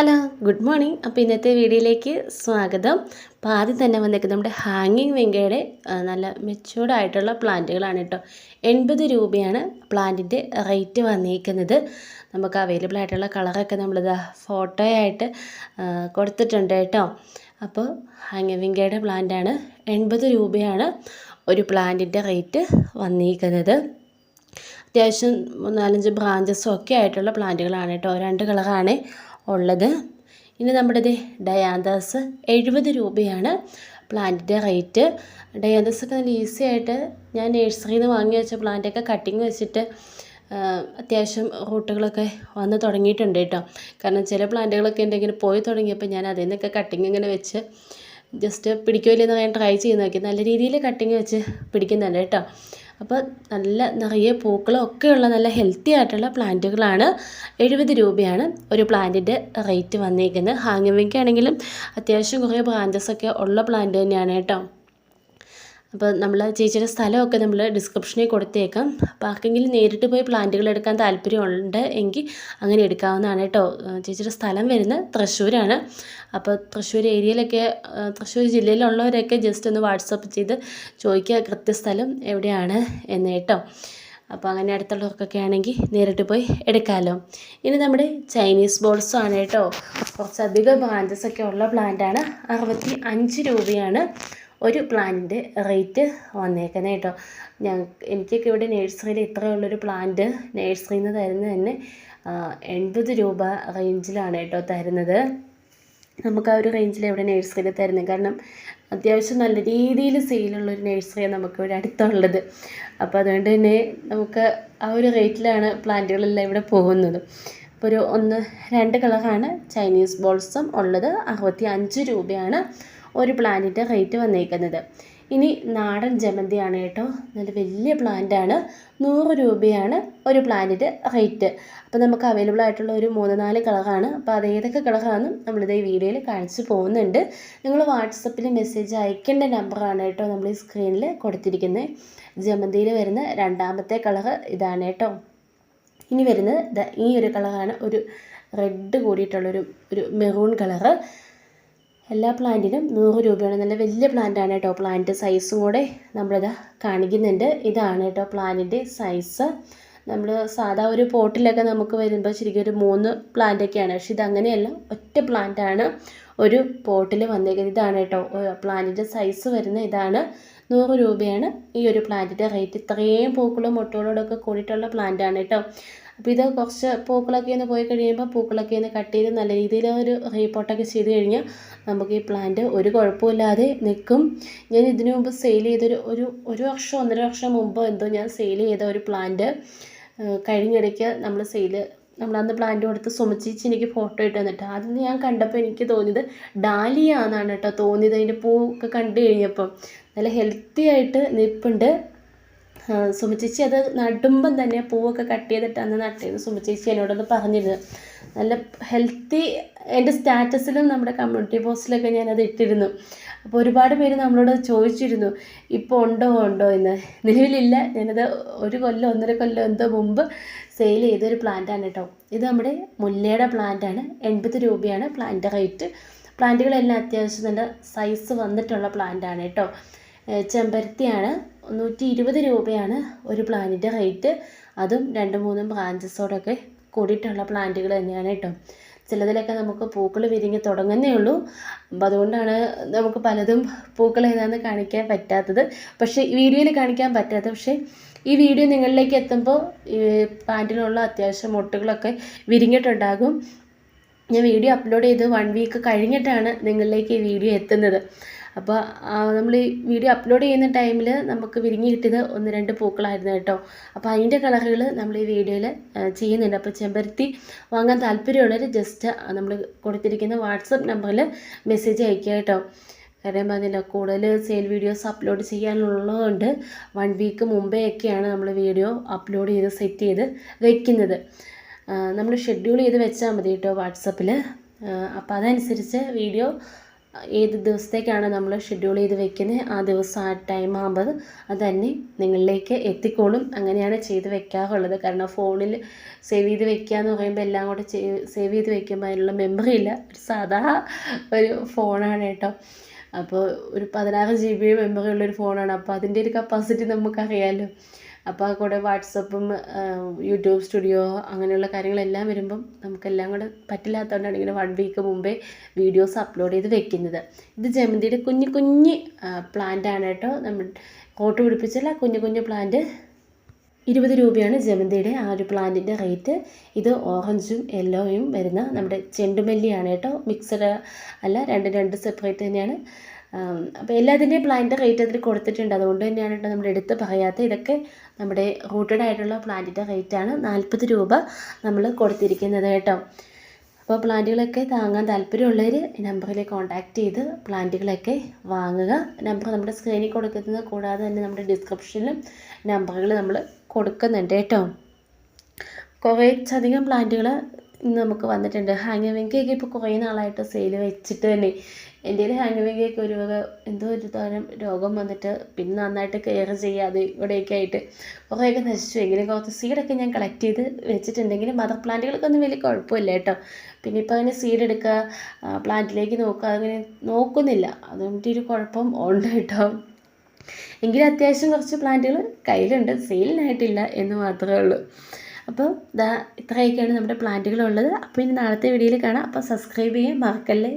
Hello good morning. അപ്പോൾ ഇന്നത്തെ വീഡിയോയിലേക്ക് സ്വാഗതം. അപ്പോൾ ആദ്യം തന്നെ വന്നേക്കുന്നത് നമ്മുടെ ഹാങ്ങിങ് വെങ്കയുടെ നല്ല മെച്ചൂർഡ് ആയിട്ടുള്ള പ്ലാന്റുകളാണ് കേട്ടോ. എൺപത് രൂപയാണ് പ്ലാന്റിന്റെ റേറ്റ് വന്നിരിക്കുന്നത്. നമുക്ക് അവൈലബിൾ ആയിട്ടുള്ള കളറൊക്കെ നമ്മളിത് ഫോട്ടോയായിട്ട് കൊടുത്തിട്ടുണ്ട് കേട്ടോ. അപ്പോൾ ഹാങ്ങിങ് വെങ്കയുടെ പ്ലാന്റാണ് എൺപത് രൂപയാണ് ഒരു പ്ലാന്റിന്റെ റേറ്റ് വന്നിരിക്കുന്നത്. അത്യാവശ്യം നാലഞ്ച് ബ്രാഞ്ചസും ഒക്കെ ആയിട്ടുള്ള പ്ലാന്റുകളാണ് കേട്ടോ. രണ്ട് കളറാണ്. ഉള്ളത്. ഇനി നമ്മുടെ ദേ ഡയാന്തസ് എഴുപത് രൂപയാണ് പ്ലാന്റിന്റെ റേറ്റ്. ഡയാന്തസ് ഒക്കെ നല്ല ഈസി ആയിട്ട് ഞാൻ നഴ്സറിയിൽ നിന്ന് വാങ്ങി വെച്ച പ്ലാന്റൊക്കെ കട്ടിങ് വെച്ചിട്ട് അത്യാവശ്യം റൂട്ടുകളൊക്കെ വന്ന് തുടങ്ങിയിട്ടുണ്ട് കേട്ടോ. കാരണം ചില പ്ലാന്റുകളൊക്കെ ഉണ്ടെങ്കിൽ പോയി തുടങ്ങിയപ്പോൾ ഞാൻ അതിൽ നിന്നൊക്കെ കട്ടിങ് ഇങ്ങനെ വെച്ച് ജസ്റ്റ് പിടിക്കുമല്ലോ എന്ന് ഞാൻ ട്രൈ ചെയ്ത് നോക്കി. നല്ല രീതിയിൽ കട്ടിങ് വെച്ച് പിടിക്കുന്നുണ്ട് കേട്ടോ. അപ്പോൾ നല്ല നിറയെ പൂക്കളും ഒക്കെയുള്ള നല്ല ഹെൽത്തി ആയിട്ടുള്ള പ്ലാന്റുകളാണ്. എഴുപത് രൂപയാണ് ഒരു പ്ലാന്റിന്റെ റേറ്റ് വന്നിരിക്കുന്നത് ആണെങ്കിലും അത്യാവശ്യം കുറേ ബ്രാഞ്ചസ് ഒക്കെ ഉള്ള പ്ലാന്റ് തന്നെയാണ് കേട്ടോ. അപ്പോൾ നമ്മൾ ചേച്ചിയുടെ സ്ഥലമൊക്കെ നമ്മൾ ഡിസ്ക്രിപ്ഷനിൽ കൊടുത്തേക്കാം. അപ്പോൾ ആർക്കെങ്കിലും നേരിട്ട് പോയി പ്ലാന്റുകൾ എടുക്കാൻ താല്പര്യമുണ്ട് എങ്കിൽ അങ്ങനെ എടുക്കാവുന്നതാണ് കേട്ടോ. ചേച്ചിയുടെ സ്ഥലം വരുന്നത് തൃശ്ശൂരാണ്. അപ്പോൾ തൃശ്ശൂർ ഏരിയയിലൊക്കെ തൃശ്ശൂർ ജില്ലയിലുള്ളവരൊക്കെ ജസ്റ്റ് ഒന്ന് വാട്സപ്പ് ചെയ്ത് ചോദിക്കുക കൃത്യസ്ഥലം എവിടെയാണ് എന്ന് കേട്ടോ. അപ്പോൾ അങ്ങനെ അടുത്തുള്ളവർക്കൊക്കെ ആണെങ്കിൽ നേരിട്ട് പോയി എടുക്കാമല്ലോ ഇനി നമ്മുടെ ചൈനീസ് ബോൾസും ആണ് കേട്ടോ. കുറച്ചധികം ബ്രാഞ്ചസ് ഒക്കെ ഉള്ള പ്ലാന്റാണ് അറുപത്തി അഞ്ച് രൂപയാണ്. ഒരു പ്ലാന്റിന്റെ റേറ്റ് വന്നേക്കുന്നത് കേട്ടോ ഞാൻ എനിക്കൊക്കെ ഇവിടെ നഴ്സറിയിൽ ഇത്രയുള്ളൊരു പ്ലാന്റ് നഴ്സറിയിൽ നിന്ന് തരുന്നത് തന്നെ എൺപത് രൂപ റേഞ്ചിലാണ് കേട്ടോ തരുന്നത്. നമുക്ക് ആ ഒരു റേഞ്ചിൽ ഇവിടെ നഴ്സറിയിൽ തരുന്നത് കാരണം അത്യാവശ്യം നല്ല രീതിയിൽ സെയിലുള്ളൊരു നഴ്സറിയാണ് നമുക്ക് ഇവിടെ അടുത്തുള്ളത്. അപ്പോൾ അതുകൊണ്ട് തന്നെ നമുക്ക് ആ ഒരു റേറ്റിലാണ് പ്ലാന്റുകളെല്ലാം ഇവിടെ പോകുന്നത്. ഒരു ഒന്ന് രണ്ട് കളറാണ് ചൈനീസ് ബോൾസും ഉള്ളത്. അറുപത്തി അഞ്ച് രൂപയാണ് ഒരു പ്ലാന്റിന്റെ റേറ്റ് വന്നേക്കുന്നത്. ഇനി നാടൻ ജമന്തിയാണ് കേട്ടോ. നല്ല വലിയ പ്ലാന്റാണ്. നൂറ് രൂപയാണ് ഒരു പ്ലാന്റിന്റെ റേറ്റ്. അപ്പോൾ നമുക്ക് അവൈലബിൾ ആയിട്ടുള്ള ഒരു മൂന്ന് നാല് കളറാണ്. അപ്പോൾ അത് ഏതൊക്കെ കളറാണെന്നും നമ്മളിത് ഈ വീഡിയോയിൽ കാണിച്ചു പോകുന്നുണ്ട്. നിങ്ങൾ വാട്സപ്പിൽ മെസ്സേജ് അയക്കേണ്ട നമ്പറാണ് കേട്ടോ നമ്മൾ ഈ സ്ക്രീനിൽ കൊടുത്തിരിക്കുന്നത്. ജമന്തിയിൽ വരുന്ന രണ്ടാമത്തെ കളറ് ഇതാണ് കേട്ടോ. ഇനി വരുന്നത് ഈ ഒരു കളറാണ്. ഒരു റെഡ് കൂടിയിട്ടുള്ളൊരു ഒരു മെറൂൺ കളറ് എല്ലാ പ്ലാന്റിനും നൂറ് രൂപയാണ്. നല്ല വലിയ പ്ലാന്റാണ് കേട്ടോ. പ്ലാന്റ് സൈസും കൂടെ നമ്മളിത് കാണിക്കുന്നുണ്ട്. ഇതാണ് കേട്ടോ പ്ലാന്റിന്റെ സൈസ് നമ്മൾ സാധാ ഒരു പോട്ടിലൊക്കെ നമുക്ക് വരുമ്പോൾ ശരിക്കും ഒരു മൂന്ന് പ്ലാന്റൊക്കെയാണ് പക്ഷെ ഇതങ്ങനെയല്ല ഒറ്റ പ്ലാന്റാണ് ഒരു പോട്ടിൽ വന്നേക്കുന്നത്. ഇതാണ് കേട്ടോ പ്ലാന്റിന്റെ സൈസ് വരുന്ന ഇതാണ് നൂറ് രൂപയാണ് ഈ ഒരു പ്ലാന്റിന്റെ റേറ്റ്. ഇത്രയും പൂക്കളും മുട്ടകളോടൊക്കെ കൂടിയിട്ടുള്ള പ്ലാന്റാണ് കേട്ടോ. അപ്പോൾ ഇത് കുറച്ച് പൂക്കളൊക്കെ ഒന്ന് പോയി കഴിയുമ്പോൾ പൂക്കളൊക്കെ ഒന്ന് കട്ട് ചെയ്ത് നല്ല രീതിയിൽ ഒരു റീപോട്ടൊക്കെ ചെയ്ത് കഴിഞ്ഞാൽ നമുക്ക് ഈ പ്ലാന്റ് ഒരു കുഴപ്പമില്ലാതെ നിൽക്കും. ഞാൻ ഇതിനു മുമ്പ് സെയിൽ ചെയ്തൊരു ഒരു ഒരു വർഷം ഒന്നര വർഷം മുമ്പ് എന്തോ ഞാൻ സെയിൽ ചെയ്ത ഒരു പ്ലാന്റ് കഴിഞ്ഞിടയ്ക്ക് നമ്മൾ സെയിൽ നമ്മൾ അന്ന് പ്ലാന്റ് കൊടുത്ത് സുമച്ചേച്ചി എനിക്ക് ഫോട്ടോ ഇട്ട് തന്നിട്ട്. ആദ്യം ഞാൻ കണ്ടപ്പോൾ എനിക്ക് തോന്നിയത് ഡാലിയ എന്നാണ് കേട്ടോ തോന്നിയത്. അതിന്റെ പൂ ഒക്കെ കണ്ടു കഴിഞ്ഞപ്പം. നല്ല ഹെൽത്തി ആയിട്ട് നിൽപ്പുണ്ട്. ആ, സുമ ചേച്ചി അത് നടുമ്പം തന്നെ പൂവൊക്കെ കട്ട് ചെയ്തിട്ട് അന്ന് നട്ടേന്ന് സുമ ചേച്ചി എന്നോടൊന്ന് പറഞ്ഞിരുന്നു നല്ല ഹെൽത്തി എന്റെ സ്റ്റാറ്റസിലും നമ്മുടെ കമ്മ്യൂണിറ്റി പോസ്റ്റിലൊക്കെ ഞാനത് ഇട്ടിരുന്നു. അപ്പോൾ ഒരുപാട് പേര് നമ്മളോട് ചോദിച്ചിരുന്നു ഇപ്പോൾ ഉണ്ടോ ഉണ്ടോ? എന്ന്. നിലവിലില്ല. ഞാനത് ഒരു കൊല്ലം ഒന്നര കൊല്ലം എന്തോ മുമ്പ് സെയിൽ ചെയ്തൊരു പ്ലാന്റാണ് കേട്ടോ ഇത് നമ്മുടെ മുല്ലയുടെ പ്ലാന്റാണ് എൺപത് രൂപയാണ് പ്ലാന്റ് റേറ്റ് പ്ലാന്റുകളെല്ലാം അത്യാവശ്യം നല്ല സൈസ് വന്നിട്ടുള്ള പ്ലാന്റാണ് കേട്ടോ ചെമ്പരത്തിയാണ്. നൂറ്റി ഇരുപത് രൂപയാണ് ഒരു പ്ലാന്റിന്റെ റേറ്റ് അതും രണ്ട് മൂന്നും ബ്രാഞ്ചസോടൊക്കെ കൂടിയിട്ടുള്ള പ്ലാന്റുകൾ തന്നെയാണ് കേട്ടോ. ചിലതിലൊക്കെ നമുക്ക് പൂക്കൾ വിരിഞ്ഞു തുടങ്ങുന്നേ ഉള്ളൂ. അപ്പം അതുകൊണ്ടാണ് നമുക്ക് പലതും പൂക്കൾ ഏതാണെന്ന് കാണിക്കാൻ പറ്റാത്തത്. പക്ഷേ വീഡിയോയിൽ കാണിക്കാൻ പറ്റാത്തത് പക്ഷേ ഈ വീഡിയോ നിങ്ങളിലേക്ക് എത്തുമ്പോൾ ഈ പ്ലാന്റിനുള്ള അത്യാവശ്യം മുട്ടുകളൊക്കെ വിരിഞ്ഞിട്ടുണ്ടാകും. ഞാൻ വീഡിയോ അപ്ലോഡ് ചെയ്ത് വൺ വീക്ക് കഴിഞ്ഞിട്ടാണ് നിങ്ങളിലേക്ക് ഈ വീഡിയോ എത്തുന്നത്. അപ്പോൾ നമ്മൾ ഈ വീഡിയോ അപ്ലോഡ് ചെയ്യുന്ന ടൈമിൽ നമുക്ക് വിരിഞ്ഞ് കിട്ടിയത് ഒന്ന് രണ്ട് പൂക്കളായിരുന്നു കേട്ടോ. അപ്പോൾ അതിന്റെ കളറുകൾ നമ്മൾ ഈ വീഡിയോയിൽ ചെയ്യുന്നുണ്ട്. അപ്പോൾ ചെമ്പരത്തി വാങ്ങാൻ താല്പര്യമുള്ളവർ ജസ്റ്റ് നമ്മൾ കൊടുത്തിരിക്കുന്ന വാട്സപ്പ് നമ്പറിൽ മെസ്സേജ് അയക്കുക കേട്ടോ. കാര്യം പറഞ്ഞില്ല കൂടുതൽ സെയിൽ വീഡിയോസ് അപ്ലോഡ് ചെയ്യാനുള്ളതുകൊണ്ട് വൺ വീക്ക് മുമ്പേ ഒക്കെയാണ് നമ്മൾ വീഡിയോ അപ്ലോഡ് ചെയ്ത് സെറ്റ് ചെയ്ത് വയ്ക്കുന്നത് നമ്മൾ ഷെഡ്യൂൾ ചെയ്ത് വെച്ചാൽ മതി കേട്ടോ വാട്സപ്പിൽ അപ്പോൾ അതനുസരിച്ച് വീഡിയോ ഏത് ദിവസത്തേക്കാണ് നമ്മൾ ഷെഡ്യൂൾ ചെയ്ത് വെക്കുന്നത് ആ ദിവസം ആ ടൈം ആകുമ്പോൾ അത് തന്നെ നിങ്ങളിലേക്ക് എത്തിക്കോളും. അങ്ങനെയാണ് ചെയ്ത് വെക്കാറുള്ളത്. കാരണം ഫോണിൽ സേവ് ചെയ്ത് വെക്കുക എന്ന് പറയുമ്പോൾ എല്ലാം കൂടെ സേവ് ചെയ്ത് വെക്കുമ്പോൾ അതിനുള്ള മെമ്മറി ഇല്ല. ഒരു സാധാ ഒരു ഫോണാണ് കേട്ടോ. അപ്പോൾ ഒരു പതിനാറ് ജി ബി മെമ്മറി ഉള്ളൊരു ഫോണാണ് അപ്പോൾ അതിന്റെ ഒരു കപ്പാസിറ്റി നമുക്കറിയാമല്ലോ അപ്പോൾ കൂടെ വാട്സപ്പും യൂട്യൂബ് സ്റ്റുഡിയോ അങ്ങനെയുള്ള കാര്യങ്ങളെല്ലാം വരുമ്പം നമുക്കെല്ലാം കൂടെ പറ്റില്ലാത്തതുകൊണ്ടാണ് ഇങ്ങനെ വൺ വീക്ക് മുമ്പേ വീഡിയോസ് അപ്ലോഡ് ചെയ്ത് വെക്കുന്നത്. ഇത് ജമന്തിയുടെ കുഞ്ഞു കുഞ്ഞ് പ്ലാന്റ് ആണ് കേട്ടോ. നമ്മൾ കോട്ട് പിടിപ്പിച്ചല്ല കുഞ്ഞു കുഞ്ഞു പ്ലാന്റ് ഇരുപത് രൂപയാണ് ജമന്തിയുടെ ആ ഒരു പ്ലാന്റിന്റെ റേറ്റ് ഇത് ഓറഞ്ചും യെല്ലോയും വരുന്ന നമ്മുടെ ചെണ്ടുമല്ലിയാണ് കേട്ടോ. മിക്സഡ് അല്ല രണ്ട് രണ്ട് സെപ്പറേറ്റ് തന്നെയാണ്. അപ്പോൾ എല്ലാത്തിന്റെയും പ്ലാന്റിന്റെ റേറ്റ് അതിൽ കൊടുത്തിട്ടുണ്ട്. അതുകൊണ്ട് തന്നെയാണ് കേട്ടോ നമ്മൾ എടുത്ത് പറയാത്ത. ഇതൊക്കെ നമ്മുടെ റൂട്ടഡ് ആയിട്ടുള്ള പ്ലാന്റിന്റെ റേറ്റാണ് നാൽപ്പത് രൂപ നമ്മൾ കൊടുത്തിരിക്കുന്നത് കേട്ടോ. അപ്പോൾ പ്ലാന്റുകളൊക്കെ താങ്ങാൻ താല്പര്യമുള്ളവർ നമ്പറിൽ കോൺടാക്റ്റ് ചെയ്ത് പ്ലാന്റുകളൊക്കെ വാങ്ങുക. നമ്പർ നമ്മുടെ സ്ക്രീനിൽ കൊടുക്കുന്നത് കൂടാതെ തന്നെ നമ്മുടെ ഡിസ്ക്രിപ്ഷനിലും നമ്പറുകൾ നമ്മൾ കൊടുക്കുന്നുണ്ട് കേട്ടോ. കുറച്ചധികം പ്ലാന്റുകൾ ഇന്ന് നമുക്ക് വന്നിട്ടുണ്ട്. ഹാങ്ങിങ് കേക്ക് ഇപ്പോൾ കുറേ നാളായിട്ട് സെയിൽ വെച്ചിട്ട് തന്നെ. എന്റെ കയ്യിൽ ഹാങ്ങിങ് കേക്ക് ഒരു വക എന്തോ ഒരു തരം രോഗം വന്നിട്ട് പിന്നെ നന്നായിട്ട് കെയർ ചെയ്യാതെ ഇവിടെയൊക്കെ ആയിട്ട് കുറേയൊക്കെ നശിച്ചു. എങ്കിലും കുറച്ച് സീഡൊക്കെ ഞാൻ കളക്ട് ചെയ്ത് വെച്ചിട്ടുണ്ടെങ്കിലും മദർ പ്ലാന്റുകൾക്കൊന്നും വലിയ കുഴപ്പമില്ല കേട്ടോ. പിന്നെ ഇപ്പോൾ അങ്ങനെ സീഡ് എടുക്കുക പ്ലാന്റിലേക്ക് നോക്കുക അങ്ങനെ നോക്കുന്നില്ല. അതുകൊണ്ട് ഒരു കുഴപ്പം ഉണ്ട് കേട്ടോ. എങ്കിലും അത്യാവശ്യം കുറച്ച് പ്ലാന്റുകൾ കയ്യിലുണ്ട്. സെയിലിനായിട്ടില്ല എന്ന് മാത്രമേ ഉള്ളൂ. അപ്പോൾ ഇതാ ഇത്രയൊക്കെയാണ് നമ്മുടെ പ്ലാന്റുകളുള്ളത് അപ്പോൾ ഇനി നാളത്തെ വീഡിയോയിൽ കാണാം. അപ്പോൾ സബ്സ്ക്രൈബ് ചെയ്യാൻ മറക്കല്ലേ.